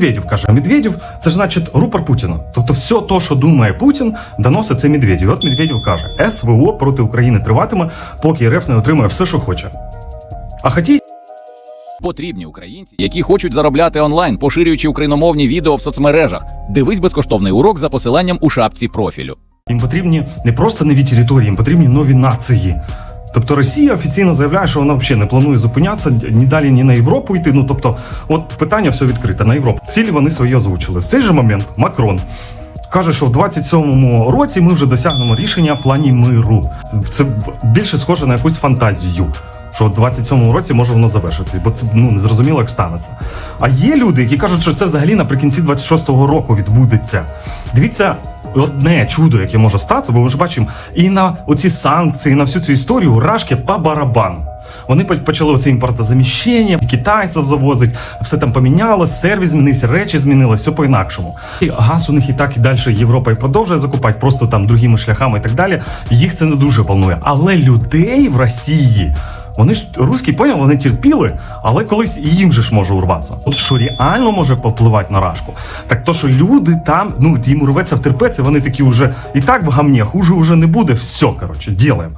Медведєв каже, а Медведєв це ж значить рупор Путіна. Тобто, все то, що думає Путін, доносить це Медведєв. І От Медведєв каже: СВО проти України триватиме, поки РФ не отримає все, що хоче. А хотіть. Потрібні українці, які хочуть заробляти онлайн, поширюючи україномовні відео в соцмережах. Дивись безкоштовний урок за посиланням у шапці профілю. Їм потрібні не просто нові території, їм потрібні нові нації. Тобто Росія офіційно заявляє, що вона взагалі не планує зупинятися ні далі, ні на Європу йти. Ну тобто, от питання все відкрите на Європу. Цілі вони свої озвучили. В цей же момент Макрон. Каже, що в 27-му році ми вже досягнемо рішення плані миру. Це більше схоже на якусь фантазію. Що в 27-му році може воно завершити, бо це ну не зрозуміло, як станеться. А є люди, які кажуть, що це взагалі наприкінці 26-го року відбудеться. Дивіться, одне чудо, яке може статися, бо ми ж бачимо і на оці санкції, і на всю цю історію рашки по барабану. Вони по- почали оце імпортозаміщення, китайців завозить, все там помінялось, сервіс змінився, речі змінилось, все по-інакшому. І газ у них і так і далі Європа і продовжує закупати, просто там другими шляхами і так далі. Їх це не дуже волнує. Але людей в Росії. Вони ж русські поняв, вони терпіли, але колись їм же ж може урватися. От що реально може повпливати на рашку, так то, що люди там, ну їм урветься втерпеться, вони такі вже і так в гамні, хуже вже не буде. Все, коротше, ділаємо.